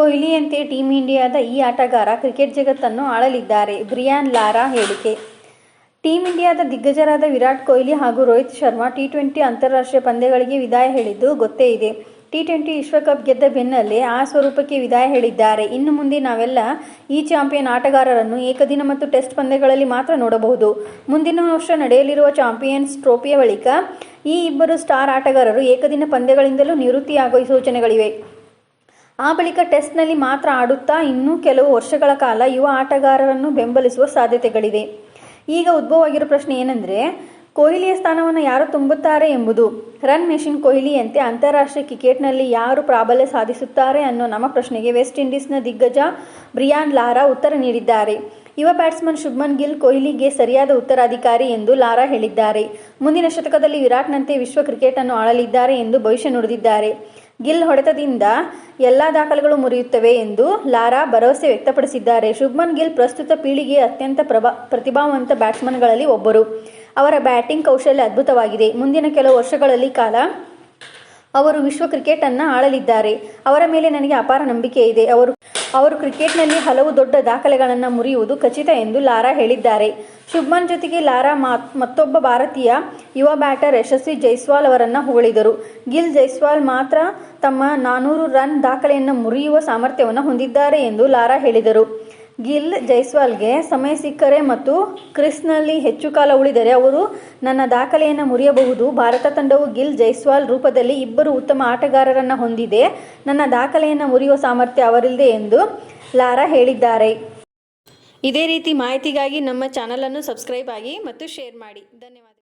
ಕೊಹ್ಲಿಯಂತೆ team ಇಂಡಿಯಾದ ಈ ಆಟಗಾರ ಕ್ರಿಕೆಟ್ ಜಗತ್ತನ್ನು ಆಳಲಿದ್ದಾರೆ. ಬ್ರಿಯಾನ್ ಲಾರಾ ಹೇಳಿಕೆ. ಟೀಂ ಇಂಡಿಯಾದ ದಿಗ್ಗಜರಾದ ವಿರಾಟ್ ಕೊಹ್ಲಿ ಹಾಗೂ ರೋಹಿತ್ ಶರ್ಮಾ ಟಿ ಟ್ವೆಂಟಿ ಅಂತಾರಾಷ್ಟ್ರೀಯ ಪಂದ್ಯಗಳಿಗೆ ವಿದಾಯ ಹೇಳಿದ್ದು ಗೊತ್ತೇ ಇದೆ. ಟಿ ಟ್ವೆಂಟಿ ವಿಶ್ವಕಪ್ ಗೆದ್ದ ಬೆನ್ನಲ್ಲೇ ಆ ಸ್ವರೂಪಕ್ಕೆ ವಿದಾಯ ಹೇಳಿದ್ದಾರೆ. ಇನ್ನು ಮುಂದೆ ನಾವೆಲ್ಲ ಈ ಚಾಂಪಿಯನ್ ಆಟಗಾರರನ್ನು ಏಕದಿನ ಮತ್ತು ಟೆಸ್ಟ್ ಪಂದ್ಯಗಳಲ್ಲಿ ಮಾತ್ರ ನೋಡಬಹುದು. ಮುಂದಿನ ವರ್ಷ ನಡೆಯಲಿರುವ ಚಾಂಪಿಯನ್ಸ್ ಟ್ರೋಫಿಯ ಬಳಿಕ ಈ ಇಬ್ಬರು ಸ್ಟಾರ್ ಆಟಗಾರರು ಏಕದಿನ ಪಂದ್ಯಗಳಿಂದಲೂ ನಿವೃತ್ತಿಯಾಗುವ ಸೂಚನೆಗಳಿವೆ. ಆ ಬಳಿಕ ಟೆಸ್ಟ್ನಲ್ಲಿ ಮಾತ್ರ ಆಡುತ್ತಾ ಇನ್ನೂ ಕೆಲವು ವರ್ಷಗಳ ಕಾಲ ಯುವ ಆಟಗಾರರನ್ನು ಬೆಂಬಲಿಸುವ ಸಾಧ್ಯತೆಗಳಿದೆ ಈಗ ಉದ್ಭವವಾಗಿರೋ ಪ್ರಶ್ನೆ ಏನೆಂದರೆ, ಕೊಹ್ಲಿಯ ಸ್ಥಾನವನ್ನು ಯಾರು ತುಂಬುತ್ತಾರೆ ಎಂಬುದು. ರನ್ ಮೆಷಿನ್ ಕೊಹ್ಲಿಯಂತೆ ಅಂತಾರಾಷ್ಟ್ರೀಯ ಕ್ರಿಕೆಟ್ನಲ್ಲಿ ಯಾರು ಪ್ರಾಬಲ್ಯ ಸಾಧಿಸುತ್ತಾರೆ ಅನ್ನೋ ನಮ್ಮ ಪ್ರಶ್ನೆಗೆ ವೆಸ್ಟ್ ಇಂಡೀಸ್ನ ದಿಗ್ಗಜ ಬ್ರಿಯಾನ್ ಲಾರಾ ಉತ್ತರ ನೀಡಿದ್ದಾರೆ. ಯುವ ಬ್ಯಾಟ್ಸ್ಮನ್ ಶುಭ್ಮನ್ ಗಿಲ್ ಕೊಹ್ಲಿಗೆ ಸರಿಯಾದ ಉತ್ತರಾಧಿಕಾರಿ ಎಂದು ಲಾರಾ ಹೇಳಿದ್ದಾರೆ. ಮುಂದಿನ ಶತಕದಲ್ಲಿ ವಿರಾಟ್ನಂತೆ ವಿಶ್ವ ಕ್ರಿಕೆಟ್ ಅನ್ನು ಆಳಲಿದ್ದಾರೆ ಎಂದು ಭವಿಷ್ಯ ನುಡಿದಿದ್ದಾರೆ. ಗಿಲ್ ಹೊಡೆತದಿಂದ ಎಲ್ಲ ದಾಖಲೆಗಳು ಮುರಿಯುತ್ತವೆ ಎಂದು ಲಾರಾ ಭರವಸೆ ವ್ಯಕ್ತಪಡಿಸಿದ್ದಾರೆ. ಶುಭ್ಮನ್ ಗಿಲ್ ಪ್ರಸ್ತುತ ಪೀಳಿಗೆಯ ಅತ್ಯಂತ ಪ್ರಭಾ, ಪ್ರತಿಭಾವಂತ ಬ್ಯಾಟ್ಸ್ಮನ್ಗಳಲ್ಲಿ ಒಬ್ಬರು. ಅವರ ಬ್ಯಾಟಿಂಗ್ ಕೌಶಲ್ಯ ಅದ್ಭುತವಾಗಿದೆ. ಮುಂದಿನ ಕೆಲವು ವರ್ಷಗಳಲ್ಲಿ ಕಾಲ ಅವರು ವಿಶ್ವ ಕ್ರಿಕೆಟ್ ಕ್ರಿಕೆಟನ್ನು ಆಳಲಿದ್ದಾರೆ. ಅವರ ಮೇಲೆ ನನಗೆ ಅಪಾರ ನಂಬಿಕೆ ಇದೆ ಅವರು ಅವರು ಕ್ರಿಕೆಟ್ನಲ್ಲಿ ಹಲವು ದೊಡ್ಡ ದಾಖಲೆಗಳನ್ನು ಮುರಿಯುವುದು ಖಚಿತ ಎಂದು ಲಾರಾ ಹೇಳಿದ್ದಾರೆ. ಶುಭ್ಮನ್ ಜೊತೆಗೆ ಲಾರಾ ಮಾತ್ ಮತ್ತೊಬ್ಬ ಭಾರತೀಯ ಯುವ ಬ್ಯಾಟರ್ ಯಶಸ್ವಿ ಜೈಸ್ವಾಲ್ ಅವರನ್ನು ಹೊಗಳಿದರು. ಗಿಲ್ ಜೈಸ್ವಾಲ್ ಮಾತ್ರ ತಮ್ಮ ನಾನೂರು ರನ್ ದಾಖಲೆಯನ್ನು ಮುರಿಯುವ ಸಾಮರ್ಥ್ಯವನ್ನು ಹೊಂದಿದ್ದಾರೆ ಎಂದು ಲಾರಾ ಹೇಳಿದರು. ಗಿಲ್ ಜೈಸ್ವಾಲ್ಗೆ ಸಮಯ ಸಿಕ್ಕರೆ ಮತ್ತು ಕ್ರಿಸ್ನಲ್ಲಿ ಹೆಚ್ಚು ಕಾಲ ಉಳಿದರೆ ಅವರು ನನ್ನ ದಾಖಲೆಯನ್ನು ಮುರಿಯಬಹುದು. ಭಾರತ ತಂಡವು ಗಿಲ್ ಜೈಸ್ವಾಲ್ ರೂಪದಲ್ಲಿ ಇಬ್ಬರು ಉತ್ತಮ ಆಟಗಾರರನ್ನು ಹೊಂದಿದೆ. ನನ್ನ ದಾಖಲೆಯನ್ನು ಮುರಿಯುವ ಸಾಮರ್ಥ್ಯ ಅವರಿಲ್ಲದೆ ಎಂದು ಲಾರಾ ಹೇಳಿದ್ದಾರೆ. ಇದೇ ರೀತಿ ಮಾಹಿತಿಗಾಗಿ ನಮ್ಮ ಚಾನಲನ್ನು ಸಬ್ಸ್ಕ್ರೈಬ್ ಆಗಿ ಮತ್ತು ಶೇರ್ ಮಾಡಿ. ಧನ್ಯವಾದ.